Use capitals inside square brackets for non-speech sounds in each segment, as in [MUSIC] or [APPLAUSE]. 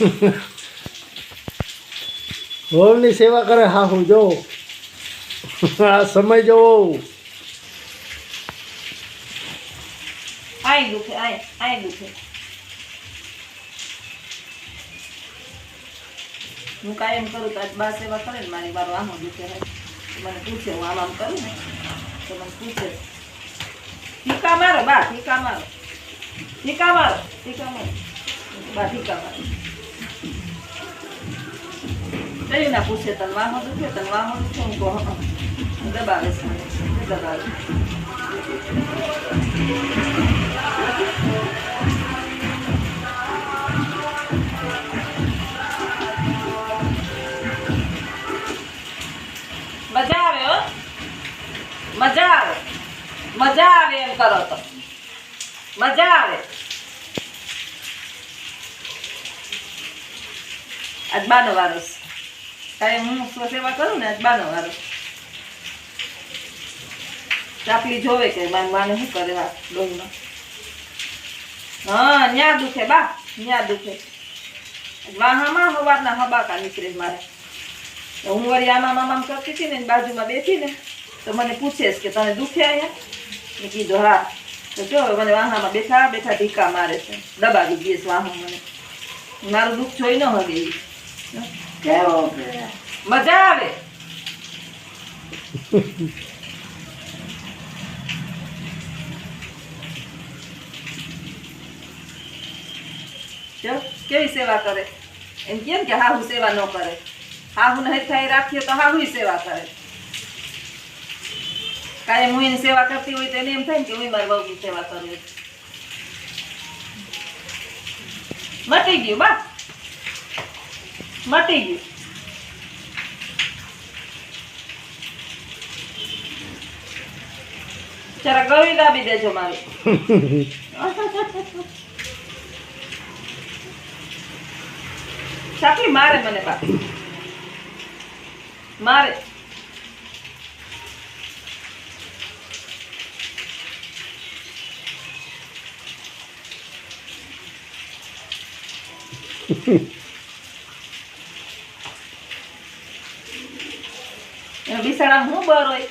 [LAUGHS] વહુની સેવા કરે, હા, હું જો [LAUGHS] આ સમય જોવો. હું કાયમ કરું તો આજ બા સેવા કરે મારી બારો આમ દુખે મને પૂછે, હું આમ આમ ને પૂછે. ટીકા મારો, બા, ટીકા મારો. ટીકા મારો ટીકા મારો. બા, ટીકા મારો. ના પૂછે, તને વાહો દુખે તને વાહો દુખે હું કહું, હં. દબાવે છે મને. દબાવે મજા આવે, હો મજા આવે મજા આવે એમ કરો તો મજા આવે આજ બાનો વારો છે હું સ્વ કરું ને બાનો વારો ચાપલી જોવે કે બાન બાને શું કરે હા ડોંગનો. હા, ન્યા દુખે બા, ન્યા દુખે. વાહામાં હવાના હબાકા નીકળે મારે. તો હું વળી આમાં મામામ કરતી હતી ને બાજુમાં બેઠી ને, તો મને પૂછે કે તને દુખે અહીંયા? મેં કીધું, હા. તો જો મને વાહામાં બેઠા બેઠા ઢીકા મારે છે. દબાવી દઈએ વાહો મને. મારું દુઃખ જોઈ ન હવે. કેવો મજા આવે જો કેવી સેવા કરે એમ કેમ કે હાહુ સેવા ન કરે હાહુ ને હરખાઈ રાખીએ તો હાહુ સેવા કરે કાંઈ હું એની સેવા કરતી હોય તો એને એમ થાય ને કે હું મારી બહુની સેવા કરું છું. મટી ગયું બા મટી ગયું. જરા ગળી દાબી દેજો મારી. ચાકલી મારે મને બા મારે. એનો બિસાડામાં બર હોય?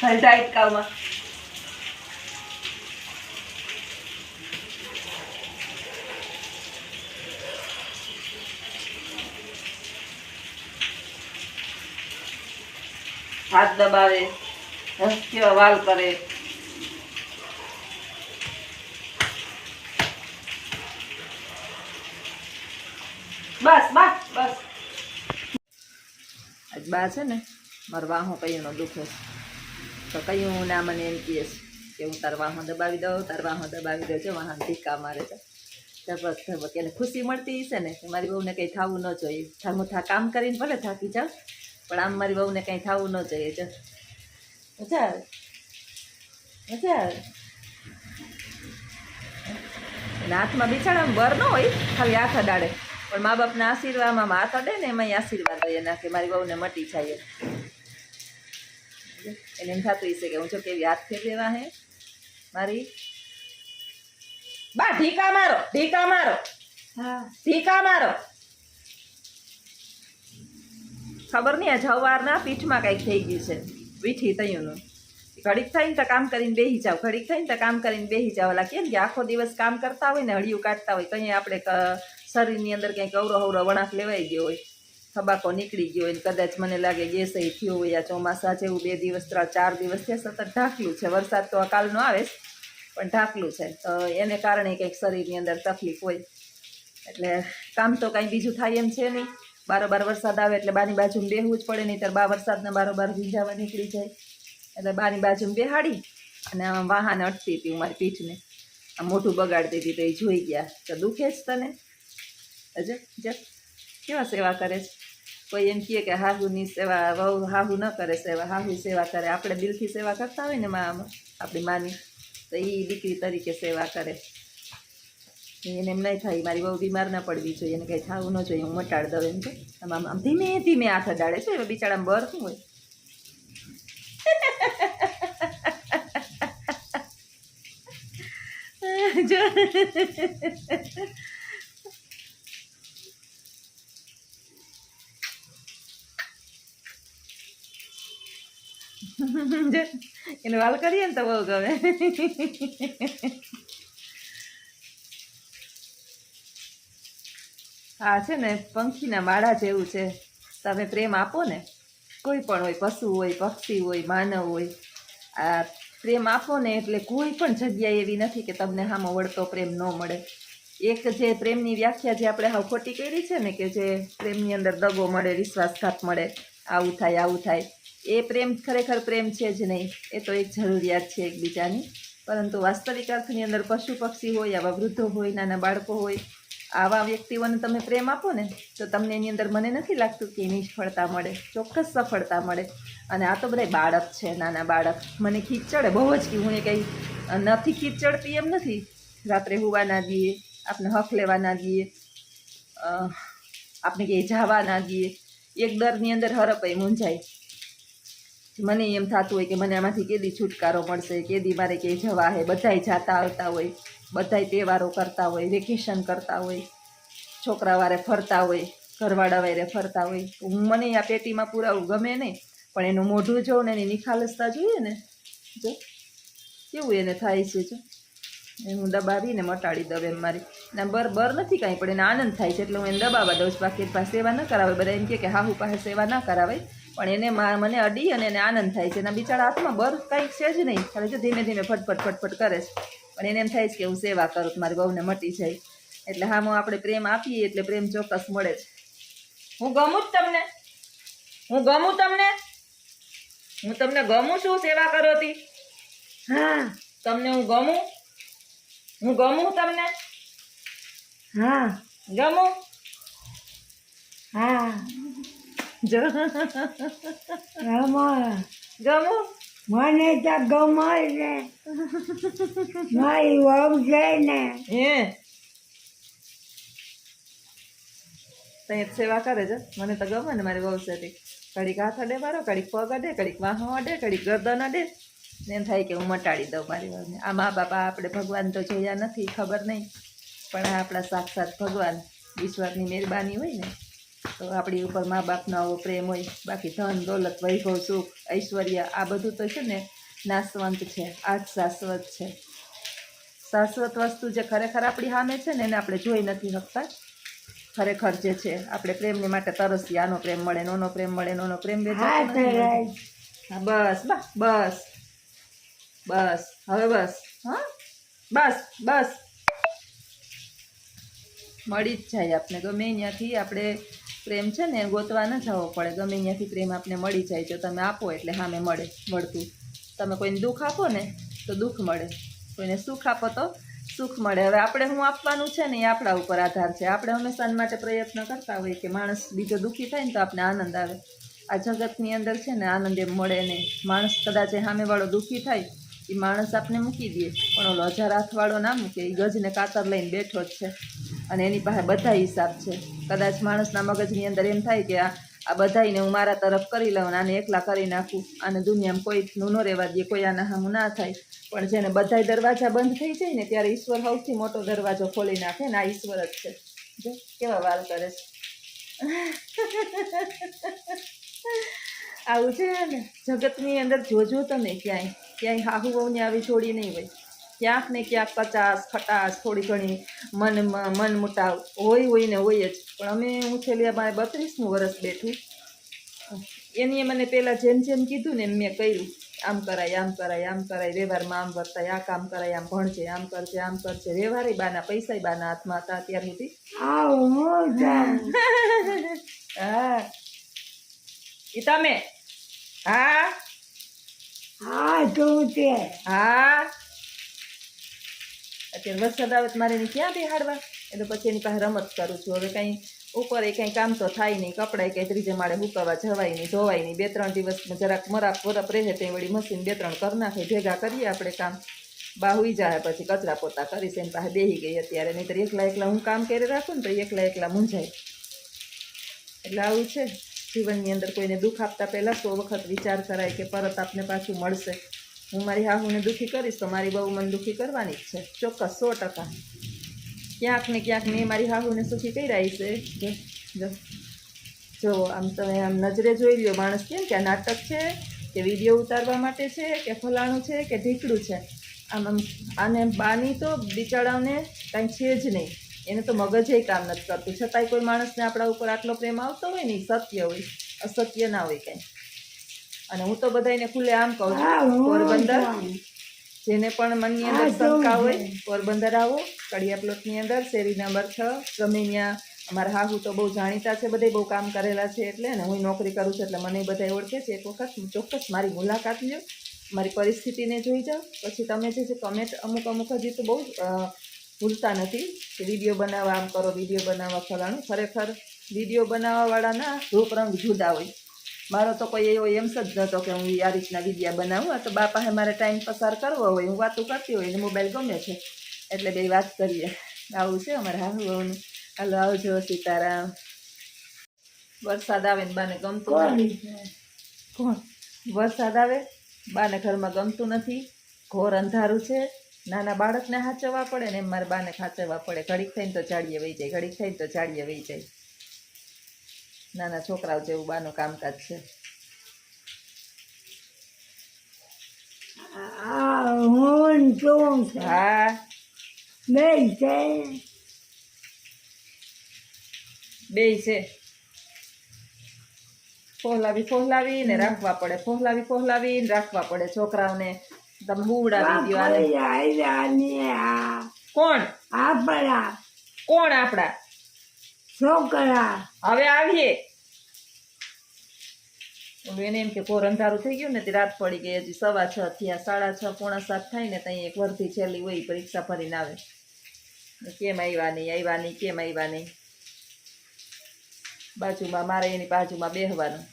ધલધા ઇટકાવમાં હાથ દબાવે હસ કેવા વાલ કરે. બસ બસ. બા છે ને, મારો વાહો કયું દુખે. તો કયું ના મને એમ કહે છે કે હું તાર વાહો દબાવી દઉં, તાર વાહો દબાવી દઉં છે, વાહન ટીકા મારે છે. ધબક ધબક એને ખુશી મળતી હશે ને મારી બહુને કંઈ થવું ન જોઈએ. થામું થા કામ કરીને ભલે થાકી જાવ પણ આમ મારી બહુને કંઈ થવું ન જોઈએ, જો. મજા આવે. મજા હાથમાં બિચારામાં બર ન હોય, ખાલી આખા અડાડે પણ મા બાપના આશીર્વાદમાં હાથ અડે ને એમાં આશીર્વાદ હોય એના કે મારી બહુને મટી જાય એને એમ થતું હશે કે હું જો કેવી હાથ ફેરવેવા હે? મારી? બા ઢીકા મારો ઢીકા મારો. હા. ઢીકા મારો. ખબર નહીં આ જવારના પીઠમાં કંઈક થઈ ગયું છે. વીઠી તૈયુંનું ઘડીક થઈને તો કામ કરીને બેસી જાવ ઘડીક થઈને તો કામ કરીને બેસી જાવ એટલે કેમ કે આખો દિવસ કામ કરતા હોય ને હળિયું કાઢતા હોય કંઈ આપણે શરીરની અંદર કંઈક અવરો અવરો વણાક લેવાઈ ગયો હોય થબાકો નીકળી ગયો હોય કદાચ મને લાગે ગેસ એ થયો હોય આ ચોમાસા જેવું બે દિવસ ત્રણ ચાર દિવસ છે સતત ઢાંકલું છે. વરસાદ તો અકાલનો આવે જ, પણ ઢાંકલું છે. તો એને કારણે કંઈક શરીરની અંદર તકલીફ હોય. એટલે કામ તો કાંઈ બીજું થાય એમ છે નહીં. બારોબાર વરસાદ આવે એટલે બાની બાજુમાં બેહવું જ પડે નહીં ત્યારે બા વરસાદના બારોબાર ભીંજાવા નીકળી જાય. એટલે બાની બાજુમાં બેહાડી અને વાહન અટતી હતી મારી પીઠને. આમ મોઢું બગાડતી હતી તો એ જોઈ ગયા. તો દુખે જ તને? અજય જ કેવા સેવા કરે છે કોઈ એમ કહે કે હાહુની સેવા વહુ હાહુ ન કરે સેવા હાહુ સેવા કરે આપણે દિલથી સેવા કરતા હોય ને માં આપણી માની તો એ દીકરી તરીકે સેવા કરે એને એમ નહીં થાય મારી બહુ બીમાર ના પડવી જોઈએ એને કંઈ થવું ન જોઈએ હું મટાડ દઉં એમ છે આમ આમ ધીમે ધીમે હાથ અડાડે છે હવે બિચારામાં બર શું હોય જો એને વાલ કરીએ ને તો બહુ ગમે. આ છે ને પંખીના માળા જેવું છે. તમે પ્રેમ આપો ને, કોઈ પણ હોય, પશુ હોય, પક્ષી હોય, માનવ હોય, આ પ્રેમ આપો ને એટલે કોઈ પણ જગ્યા એવી નથી કે તમને હામો વળતો પ્રેમ ન મળે. એક જે પ્રેમની વ્યાખ્યા જે આપણે હાવ ખોટી કરી છે ને કે જે પ્રેમની અંદર દગો મળે, વિશ્વાસઘાત મળે, આવું થાય આવું થાય. એ પ્રેમ ખરેખર પ્રેમ છે જ નહીં. એ તો એક જરૂરિયાત છે એકબીજાની. પરંતુ વાસ્તવિક અર્થની અંદર પશુ પક્ષી હોય, આવા વૃદ્ધો હોય, નાના બાળકો હોય, આવા વ્યક્તિઓને તમે પ્રેમ આપો ને, તો તમને એની અંદર મને નથી લાગતું કે નિષ્ફળતા મળે. ચોક્કસ સફળતા મળે. અને આ તો બધા બાળક છે, નાના બાળક. મને ખીચ ચડે બહુ જ કે હું એ કંઈ નથી ખીચ ચડતી એમ નથી. રાત્રે હોવા ના દઈએ આપણે હક લેવા ના દઈએ આપણે ક્યાંય જવા ના દઈએ. એક દરની અંદર હરપાઈ મૂંઝાય. મને એમ થતું હોય કે મને આમાંથી કેદી છુટકારો મળશે, કેદી મારે ક્યાંય જવા હે. બધાય જાતા આવતા હોય, બધાય તહેવારો કરતા હોય, વેકેશન કરતા હોય, છોકરા વારે ફરતા હોય, ઘરવાળા વારે ફરતા હોય. મને આ પેટીમાં પુરાવું ગમે નહીં, પણ એનું મોઢું જોઉં ને એની નિખાલસતા જોઈએ ને, જો. કેવું એને થાય છે, જો. હું દબાવીને મટાડી દઉં એમ મારી. ના, બર બર નથી કાંઈ, પણ એને આનંદ થાય છે, એટલે હું એને દબાવવા દઉં છું. બાકી પાસે સેવા ન કરાવે, બધા એમ કે હાહુ પાસે સેવા ના કરાવે પણ એને મને અડી અને એને આનંદ થાય છે. એના બિચારા હાથમાં બર કંઈક છે જ નહીં. ખાલી જો ધીમે ધીમે ફટફટ ફટફટ કરે છે. પણ એને એમ થાય છે કે હું સેવા કરું મારી બહુને મટી જાય. એટલે હામાં આપણે પ્રેમ આપીએ એટલે પ્રેમ ચોક્કસ મળે છે. હું ગમું જ તમને? હું ગમું તમને? હું તમને ગમું છું સેવા કરો હતી હા. તમને હું ગમું? હું ગમું તમને? હા. ગમું? હા. જો. ગમો. ગમું? મને તો ગમો છે મારી વહુ છે ને. હે. સેવા કરે છે. મને તો ગમે ને મારી વહુ છે કડીક હાથ અડે મારો કડીક પગ અડે કડીક વાહો અડે કડીક ગરદન અડે. ને એમ થાય કે હું મટાડી દઉં મારી વહુને. આ મા બાપા આપણે ભગવાન તો જોયા નથી ખબર નહીં. પણ આ આપણા સાક્ષાત ભગવાન ઈશ્વરની મહેરબાની હોય ને. તો આપણી ઉપર મા બાપનો આવો પ્રેમ હોય બાકી ધન દોલત વૈભવ સુખ ઐશ્વર્ય આ બધું તો છે ને નાશવંત છે આ જ શાશ્વત છે. શાશ્વત વસ્તુ જે ખરેખર આપણી સામે છે ને એને આપણે જોઈ નથી શકતા. ખરેખર જે છે આપણે પ્રેમને માટે તરસીએ આનો પ્રેમ મળે નોનો પ્રેમ મળે નોનો પ્રેમ. તરાય હા બસ બસ બસ. બસ હવે બસ હા? બસ બસ. મળી જ જાય આપણે ગમે ત્યાંથી આપણે પ્રેમ છે ને, ગોતવા ન જવો પડે. ગમે ત્યાંથી પ્રેમ આપને મળી જાય જો તમે આપો એટલે સામે મળે, મળતું. તમે કોઈને દુઃખ આપો ને, તો દુઃખ મળે. કોઈને સુખ આપો તો સુખ મળે. હવે આપણે શું આપવાનું છે ને, એ આપણા ઉપર આધાર છે. આપણે હંમેશા માટે પ્રયત્ન કરતા હોઈએ કે માણસ બીજો દુઃખી થાય ને, તો આપણે આનંદ આવે. આ જગતની અંદર છે ને, આનંદ એમ મળે નહીં માણસ કદાચ સામેવાળો દુઃખી થાય, એ માણસ આપને મૂકી દે. પણ ઓલો હજાર હાથવાળો ના મૂકે એ ગજને કાતર લઈને બેઠો જ છે. અને એની પાસે બધા હિસાબ છે. કદાચ માણસના મગજની અંદર એમ થાય કે આ આ બધાયને હું મારા તરફ કરી લઉં આને એકલા કરી નાખું. અને દુનિયામાં કોઈનું ન રહેવા દે, કોઈ આના હામું ના થાય. પણ જેને બધાય દરવાજા બંધ થઈ જાય ને ત્યારે ઈશ્વર સૌથી મોટો દરવાજો ખોલી નાખે ને આ ઈશ્વર જ છે. જો, કેવા વાલ કરે છે. આવું છે ને? જગતની અંદર જોજો તમે ક્યાંય. ક્યાંય હાહુ વહુને આવી જોડી નહીં હોય. ક્યાંક ને ક્યાંક પચાસ ખટાશ થોડી ઘણી મન મન મુટાવ હોય હોય ને હોય જ. પણ અમે હું છેલ્લી મારે બત્રીસમું વરસ બેઠું. એની મને પહેલાં જેમ જેમ કીધું ને એમ મેં કર્યું. આમ કરાય આમ કરાય આમ કરાય વ્યવહારમાં આમ વર્તાય આ કામ કરાય આમ ભણજે આમ કરજે આમ કરજે. વ્યવહારે બાના પૈસાય બાના હાથમાં હતા અત્યાર સુધી. [LAUGHS] હા. એ તમે? હા? હા તું છે. હા? અત્યારે વરસાદ આવે તો મારે એને ક્યાં બેહાડવા? એટલે પછી એની પાસે રમત કરું છું. હવે કાંઈ ઉપર એ કાંઈ કામ તો થાય નહીં. કપડાં કંઈ ત્રીજે માળે હુકાવા જવાય નહીં, ધોવાય નહીં. બે ત્રણ દિવસમાં જરાક મરાપ વરપ રહે તે વળી મશીન બે ત્રણ કરી નાખે, ભેગા કરીએ આપણે કામ. બાહુઈ જાય પછી કચરા પોતા કરીશ, એની પાસે બેહી ગઈ અત્યારે. નહીંતર એકલા એકલા હું કામ કરી રાખું ને તો એકલા એકલા મૂંઝાય. એટલે આવું છે. જીવનની અંદર કોઈને દુઃખ આપતા પહેલાં સો વખત વિચાર કરાય કે પરત આપને પાછું મળશે. હું મારી હાહુને દુઃખી કરીશ તો મારી બહુ મને દુઃખી કરવાની જ છે. ચોક્કસ, સો ટકા. ક્યાંક ને ક્યાંક મેં મારી હાહુને સુખી કર્યા છે જો આમ તમે આમ નજરે જોઈ લ્યો, માણસ કેમ કે આ નાટક છે કે વીડિયો ઉતારવા માટે છે કે ફલાણું છે કે ઢીકડું છે. આમ આમ, આને બાની તો બિચારાઓને કાંઈ છે જ નહીં. એને તો મગજે કામ નથી કરતું. છતાંય કોઈ માણસને આપણા ઉપર આટલો પ્રેમ આવતો હોય ને સત્ય હોય. અસત્ય ના હોય કાંઈ. અને હું તો બધાને ખુલ્લે આમ કહું છું. પોરબંદર. જેને પણ મનની અંદર શંકા હોય પોરબંદર આવો કડિયા પ્લોટની અંદર શેરી નંબર છ. ગમે ત્યાં અમારા હાહુ તો બહુ જાણીતા છે બધે બહુ કામ કરેલા છે એટલે ને હું નોકરી કરું છું એટલે મને બધા ઓળખે છે. એક વખત ચોક્કસ મારી મુલાકાત લ્યો. મારી પરિસ્થિતિને જોઈ જાઓ. પછી તમે જે છે કમેન્ટ અમુક અમુક હજી તો બહુ ભૂલતા નથી કે વીડિયો બનાવવા આમ કરો વીડિયો બનાવવા ફલાણું. ખરેખર વીડિયો બનાવવાવાળાના રૂપરંગ જુદા હોય. મારો તો કોઈ એવો એમ જ નહોતો કે હું આ રીતના વિદ્યા બનાવું. તો બા પાસે મારે ટાઈમ પસાર કરવો હોય હું વાતો કરતી હોય ને મોબાઈલ ગમે છે. એટલે બે વાત કરીએ. આવું છે અમારે હાહુ વહુનું હાલો આવજો સીતારામ. વરસાદ આવે ને બાને ગમતું નથી. કોણ? વરસાદ આવે બાને ઘરમાં ગમતું નથી. ઘોર અંધારું છે. નાના બાળકને હાચવવા પડે ને એમ મારે બાને ખાચવવા પડે. ઘડીક થઈને તો ચાડીએ વહી જાય ઘડીક થઈને તો ચાડીએ વહી જાય. નાના છોકરાઓ જેવું બાનું કામકાજ છે. હું ને હા. બે છે. બે છે. ફોહલાવી ફોહલાવી ને રાખવા પડે. ફોહલાવી ફોહલાવી ને રાખવા પડે છોકરાઓને. તમે હુવડાવી આ કોણ? આપણા કોણ આપણા? છોકરા હવે આવીએ. એને એમ કે ઘોર અંધારું થઈ ગયું ને તે રાત પડી ગઈ, હજી સવા છ થયા, સાડા છ, પોણા સાત થાય ને ત્યાં એક વર્ધી છેલ્લી હોય પરીક્ષા ભરીને આવે. કેમ આવ્યા નહીં આવ્યા નહીં, કેમ આવ્યા નહીં? બાજુમાં, મારે એની બાજુમાં બેહવાનું.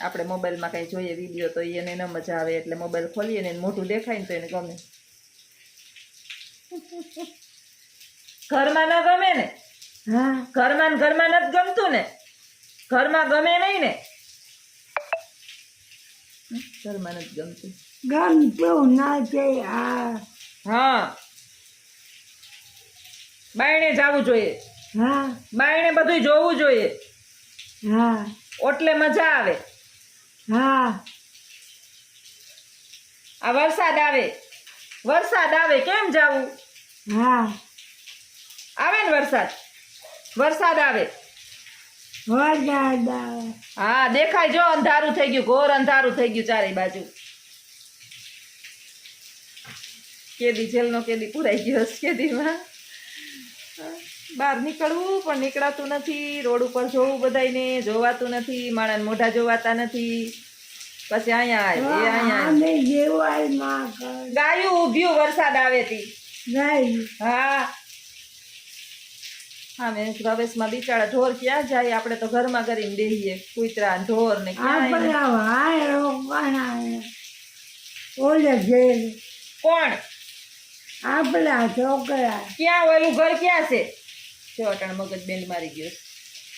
આપણે મોબાઈલમાં કાંઈ જોઈએ વીડિયો તો એને ન મજા આવે, એટલે મોબાઈલ ખોલીએ ને મોઢું દેખાય ને તો એને ગમે. ઘરમાં ન ગમે ને? હા ઘરમાં ને ઘરમાં નથી ગમતું ને. ઘરમાં ગમે નહીં ને. ઘરમાં નથી ગમતું. ગમતું ના છે હા હા. બાયણે જવું જોઈએ. હા. બાયણે બધું જોવું જોઈએ. હા. ઓટલે મજા આવે. હા. આ વરસાદ આવે. વરસાદ આવે કેમ જાવું? હા. આવે ને વરસાદ? વરસાદ આવે. હા દેખાય જો અંધારું થઈ ગયું ઘોર અંધારું થઈ ગયું ચારે બાજુ. કેદી જેલનો કેદી પુરાઈ ગયો કેદીમાં. બહાર નીકળવું પણ નીકળાતું નથી રોડ ઉપર જોવું બધાને જોવાતું નથી માણસ મોઢા જોવાતા નથી. પછી અહીંયા ગાયું ઉભ્યું વરસાદ આવે તી. હા. હા મેં પ્રવેશમાં બિચારા ઢોર ક્યાં જાય? આપણે તો ઘરમાં કરીને બેહીએ. કૂતરા ને ઢોર ને ઓલે કોણ? આપણા છોકરા. ક્યાં ઓલું ઘર ક્યાં છે? જો અટાણ મગજ બેન મારી ગયો.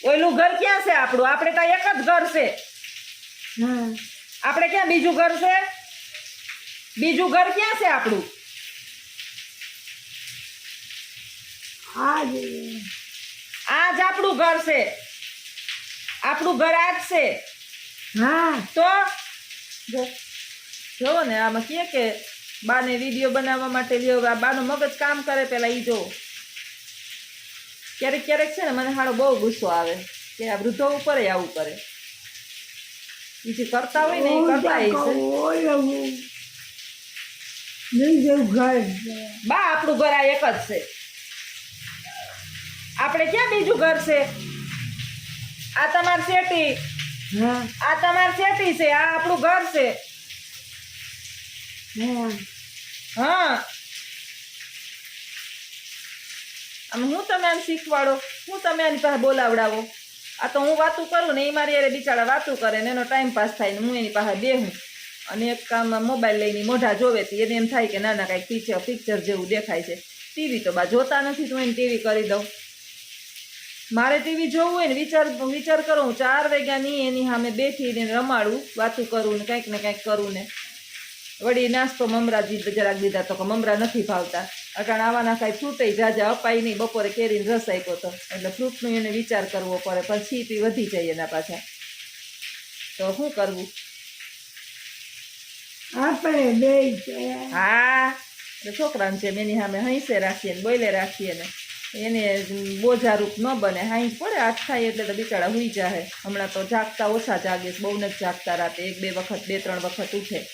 ઓલું ઘર ક્યાં છે આપણું? આપણે તો એક જ ઘર છે. હા. આપણે ક્યાં બીજું ઘર છે? બીજું ઘર ક્યાં છે આપણું? જ આ જ આપણું ઘર છે. આપણું ઘર આ જ છે. હા. તો? જો. જોવો ને આમાં કહે કે બાને વીડિયો બનાવવા માટે લ્યો આ બાનું મગજ કામ કરે પેલા એ જોવો. ક્યારેક ક્યારેક છે ને મને હાડો બહુ ગુસ્સો આવે કે આ વૃદ્ધો ઉપર આવું કરે. ઈ જે કરતા હોય ને એ કરતા નહીં જેવું ઘર. બા આપણું ઘર આ એક જ છે. આપણે ક્યાં બીજું ઘર છે? આ તમાર શેટી આ તમાર શેટી છે આ આપણું ઘર છે. હા હા. આમ હું તમે આમ શીખવાડો હું તમે આની પાસે બોલાવડાવો. આ તો હું વાતું કરું ને એ મારી યારે બિચારા વાતું કરે ને એનો ટાઈમ પાસ થાય ને હું એની પાસે બેહું. અને એક કામ મોબાઈલ લઈને મોઢા જોવે છે એને એમ થાય કે ના ના કાંઈક પિક્ચર પિક્ચર જેવું દેખાય છે. ટીવી તો બા જોતા નથી તો એને ટીવી કરી દઉં. મારે ટીવી જોવું હોય ને વિચાર વિચાર કરો હું. ચાર વાગ્યાની એની સામે બેઠીને રમાડું વાતું કરું ને કંઈક ને કંઈક કરું ને. વળી નાસ્તો મમરા જરાક દીધા તો કે મમરા નથી ભાવતા. અટાણ આવાના કાંઈ ફ્રૂટે જાજા અપાય નહીં. બપોરે કેરીને રસ આપ્યો તો. એટલે ફ્રૂટનું એને વિચાર કરવો પડે પછી પી વધી જાય એના પાછા. તો શું કરવું? આપણે બે હા. છોકરાને છે એની સામે હંસે રાખીએ ને બોલે રાખીએ ને. એને બોજારૂપ ન બને. હાઈ પડે આઠ થાય એટલે તો બિચારા હુઈ જાહે. હમણાં તો જાગતા ઓછા જાગે બહુ નથી જાગતા રાતે. એક, બે વખત, બે, ત્રણ વખત ઉઠે.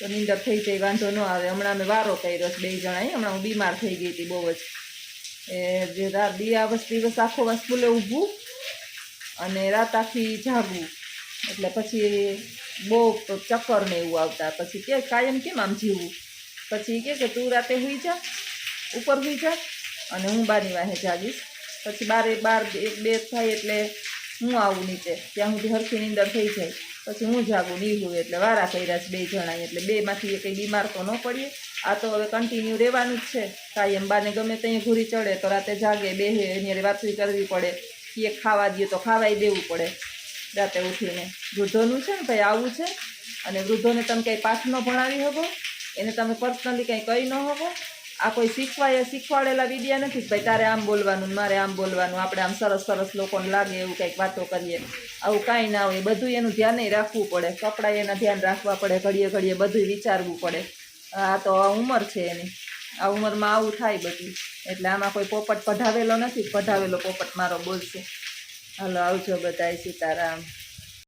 તો નીંદર થઈ જાય, વાંધો ન આવે. હમણાં અમે વારો કર્યો બે જણા હમણાં હું બીમાર થઈ ગઈ હતી બહુ જ. એ જે રાત દિવસ દિવસ આખો વાસ ફૂલે ઊભું અને રાત આખી જાગવું એટલે પછી બહુ ચક્કર ને એવું આવતા. પછી કે, કાયમ કેમ આમ જીવવું પછી કે તું રાતે હુઈ જા. ઉપર હુઈ જા અને હું બારની વાહે જાગીશ. પછી બારે બાર એક બે થાય એટલે હું આવું નીચે. ત્યાં સુધી હરખી નીંદર થઈ જાય. પછી હું જાગું નહીં હું એટલે વારા કર્યા છે બે જણાય એટલે બેમાંથી કંઈ બીમાર તો ન પડીએ. આ તો હવે કન્ટિન્યુ રહેવાનું જ છે. કાંઈ બાને ગમે ત્યાં ઘૂરી ચડે તો રાતે જાગે, બેહે, એની વાતચીત કરવી પડે. કે ખાવા દઈએ તો ખાવાય દેવું પડે. રાતે ઉઠીને. વૃદ્ધોનું છે ને ભાઈ આવું છે. અને વૃદ્ધોને તમે કંઈ પાઠ ન ભણાવી શકો. એને તમે પર્સનલી કંઈ કહી ન શકો. આ કોઈ શીખવાય શીખવાડેલા વિદ્યા નથી ભાઈ તારે આમ બોલવાનું મારે આમ બોલવાનું, આપણે આમ સરસ સરસ લોકોને લાગે એવું કંઈક વાતો કરીએ. આવું કાંઈ ના હોય. બધું એનું ધ્યાન રાખવું પડે. કપડાં એના ધ્યાન રાખવા પડે. ઘડીએ ઘડીએ બધું વિચારવું પડે. આ તો ઉંમર છે એની. આ ઉંમરમાં આવું થાય બધું. એટલે આમાં કોઈ પોપટ પઢાવેલો નથી પઢાવેલો પોપટ મારો બોલશે. હાલો આવજો બધાય સીતારામ.